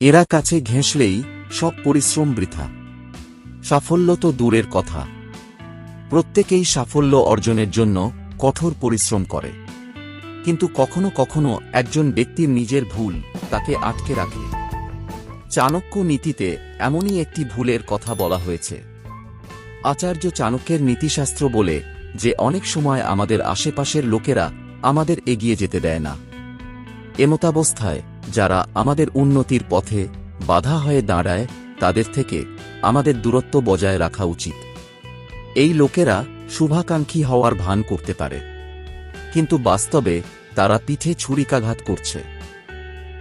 এরা কাছে ঘেঁষলেই সব পরিশ্রম বৃথা। সাফল্য তো দূরের কথা। প্রত্যেকেই সাফল্য অর্জনের জন্য কঠোর পরিশ্রম করে। কিন্তু কখনো কখনো একজন ব্যক্তির নিজের ভুল তাকে আটকে রাখে। চাণক্য নীতিতে এমনই একটি ভুলের কথা বলা হয়েছে। আচার্য চাণক্যের নীতিশাস্ত্র বলে যে, অনেক সময় আমাদের আশেপাশের লোকেরা আমাদের এগিয়ে যেতে দেয় না। এমতাবস্থায় যারা আমাদের উন্নতির পথে বাধা হয়ে দাঁড়ায়, তাদের থেকে আমাদের দূরত্ব বজায় রাখা উচিত। এই লোকেরা শুভাকাঙ্ক্ষী হওয়ার ভান করতে পারে। কিন্তু বাস্তবে তারা পিঠে ছুরিকাঘাত করছে।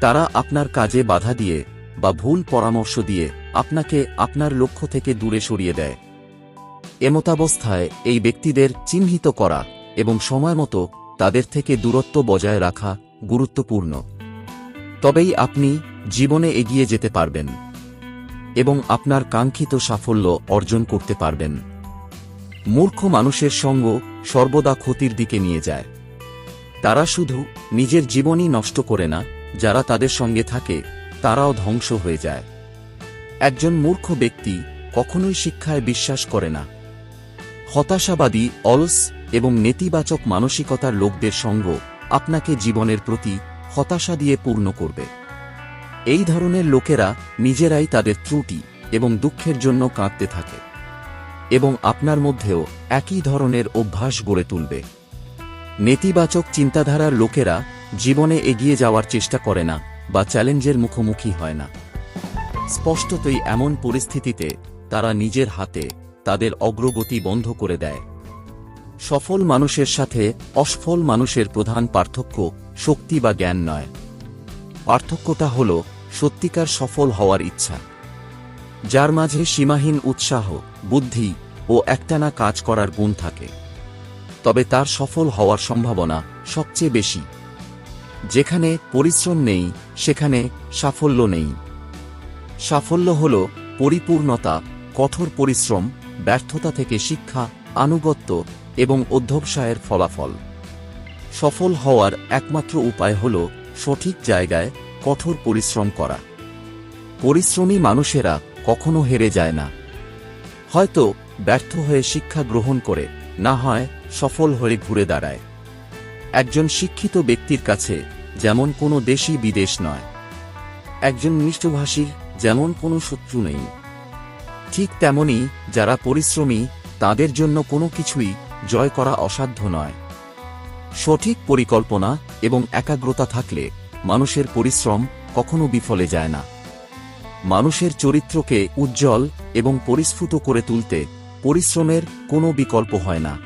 তারা আপনার কাজে বাধা দিয়ে বা ভুল পরামর্শ দিয়ে আপনাকে আপনার লক্ষ্য থেকে দূরে সরিয়ে দেয়। এমতাবস্থায় এই ব্যক্তিদের চিহ্নিত করা এবং সময়মতো তাদের থেকে দূরত্ব বজায় রাখা গুরুত্বপূর্ণ। তবেই আপনি জীবনে এগিয়ে যেতে পারবেন এবং আপনার কাঙ্ক্ষিত সাফল্য অর্জন করতে পারবেন। মূর্খ মানুষের সঙ্গ সর্বদা ক্ষতির দিকে নিয়ে যায়। তারা শুধু নিজের জীবনই নষ্ট করে না, যারা তাদের সঙ্গে থাকে, তারাও ধ্বংস হয়ে যায়। একজন মূর্খ ব্যক্তি কখনোই শিক্ষায় বিশ্বাস করে না। হতাশাবাদী, অলস এবং নেতিবাচক মানসিকতার লোকদের সঙ্গ আপনাকে জীবনের প্রতি হতাশা দিয়ে পূর্ণ করবে। এই ধরনের লোকেরা নিজেরাই তাদের ত্রুটি এবং দুঃখের জন্য কাঁদতে থাকে এবং আপনার মধ্যেও একই ধরনের অভ্যাস গড়ে তুলবে। নেতিবাচক চিন্তাধারার লোকেরা জীবনে এগিয়ে যাওয়ার চেষ্টা করে না বা চ্যালেঞ্জের মুখোমুখি হয় না। স্পষ্টতই এমন পরিস্থিতিতে তারা নিজের হাতে তাদের অগ্রগতি বন্ধ করে দেয়। সফল মানুষের সাথে অসফল মানুষের প্রধান পার্থক্য শক্তি বা জ্ঞান নয়। পার্থক্যটা হল সত্যিকার সফল হওয়ার ইচ্ছা। যার মাঝে সীমাহীন উৎসাহ, বুদ্ধি ও একটানা কাজ করার গুণ থাকে। তবে তার সফল হওয়ার সম্ভাবনা সবচেয়ে বেশি। যেখানে পরিশ্রম নেই, সেখানে সাফল্য নেই। সাফল্য হল পরিপূর্ণতা, কঠোর পরিশ্রম, ব্যর্থতা থেকে শিক্ষা, আনুগত্য এবং অধ্যবসায়ের ফলাফল। সফল হওয়ার একমাত্র উপায় হল সঠিক জায়গায় কঠোর পরিশ্রম করা। পরিশ্রমী মানুষেরা কখনো হেরে যায় না। হয়তো ব্যর্থ হয়ে শিক্ষা গ্রহণ করে, না হয় সফল হয়ে ঘুরে দাঁড়ায়। একজন শিক্ষিত ব্যক্তির কাছে যেমন কোনো দেশি বিদেশ নয়। একজন মিষ্টভাষীর যেমন কোনো শত্রু নেই। ঠিক তেমনি যারা পরিশ্রমী, তাদের জন্য কোনো কিছুই জয় করা অসাধ্য নয়। সঠিক পরিকল্পনা এবং একাগ্রতা থাকলে মানুষের পরিশ্রম কখনো বিফলে যায় না। মানুষের চরিত্রকে উজ্জ্বল এবং পরিস্ফুট করে তুলতে পরিশ্রমের কোনো বিকল্প হয় না।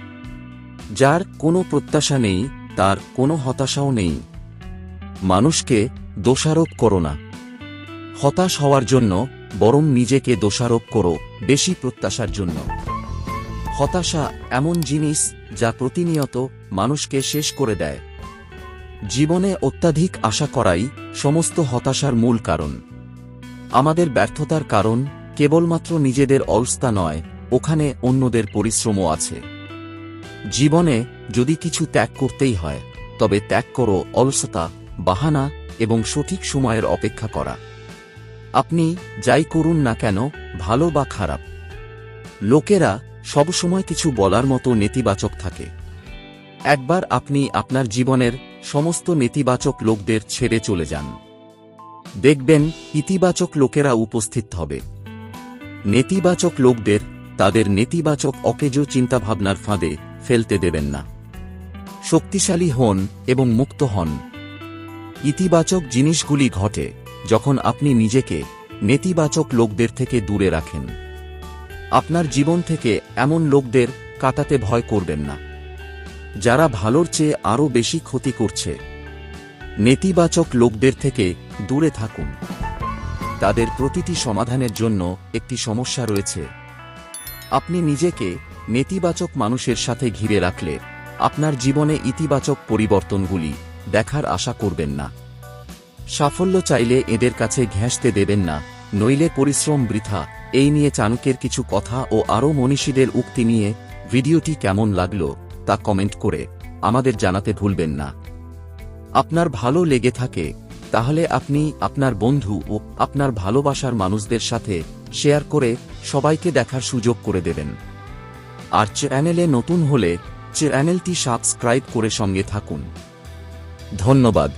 যার কোনো প্রত্যাশা নেই, তার কোনো হতাশাও নেই। মানুষকে দোষারোপ করো না। হতাশ হওয়ার জন্য বরং নিজেকে দোষারোপ করো, বেশি প্রত্যাশার জন্য। হতাশা এমন জিনিস যা প্রতিনিয়ত মানুষকে শেষ করে দেয়। জীবনে অত্যাধিক আশা করাই সমস্ত হতাশার মূল কারণ। আমাদের ব্যর্থতার কারণ কেবলমাত্র নিজেদের অলস্তা নয়, ওখানে অন্যদের পরিশ্রমও আছে। জীবনে যদি কিছু ত্যাগ করতেই হয়, তবে ত্যাগ করো অলসতা, বাহানা এবং সঠিক সময়ের অপেক্ষা করা। আপনি যাই করুন না কেন, ভালো বা খারাপ। লোকেরা সবসময় কিছু বলার মতো নেতিবাচক থাকে। একবার আপনি আপনার জীবনের সমস্ত নেতিবাচক লোকদের ছেড়ে চলে যান। দেখবেন ইতিবাচক লোকেরা উপস্থিত হবে। নেতিবাচক লোকদের তাদের নেতিবাচক অকেজ চিন্তাভাবনার ফাঁদে ফেলতে দেবেন না। শক্তিশালী হন এবং মুক্ত হন। ইতিবাচক জিনিসগুলি ঘটে যখন আপনি নিজেকে নেতিবাচক লোকদের থেকে দূরে রাখেন। আপনার জীবন থেকে এমন লোকদের কাটাতে ভয় করবেন না। যারা ভালোর চেয়ে আরও বেশি ক্ষতি করছে। নেতিবাচক লোকদের থেকে দূরে থাকুন। তাদের প্রতিটি সমাধানের জন্য একটি সমস্যা রয়েছে। আপনি নিজেকে নেতিবাচক মানুষের সাথে ঘিরে রাখলে আপনার জীবনে ইতিবাচক পরিবর্তনগুলি দেখার আশা করবেন না। সাফল্য চাইলে এদের কাছে ঘেঁষতে দেবেন না, নইলে পরিশ্রম বৃথা। এই নিয়ে চাণকের কিছু কথা ও আরও মনীষীদের উক্তি নিয়ে ভিডিওটি কেমন লাগল তা কমেন্ট করে আমাদের জানাতে ভুলবেন না। আপনার ভালো লেগে থাকে, তাহলে আপনি আপনার বন্ধু ও আপনার ভালোবাসার মানুষদের সাথে শেয়ার করে সবাইকে দেখার সুযোগ করে দেবেন। আর চ্যানেলে নতুন হলে চ্যানেলটি সাবস্ক্রাইব করে সঙ্গে থাকুন। ধন্যবাদ।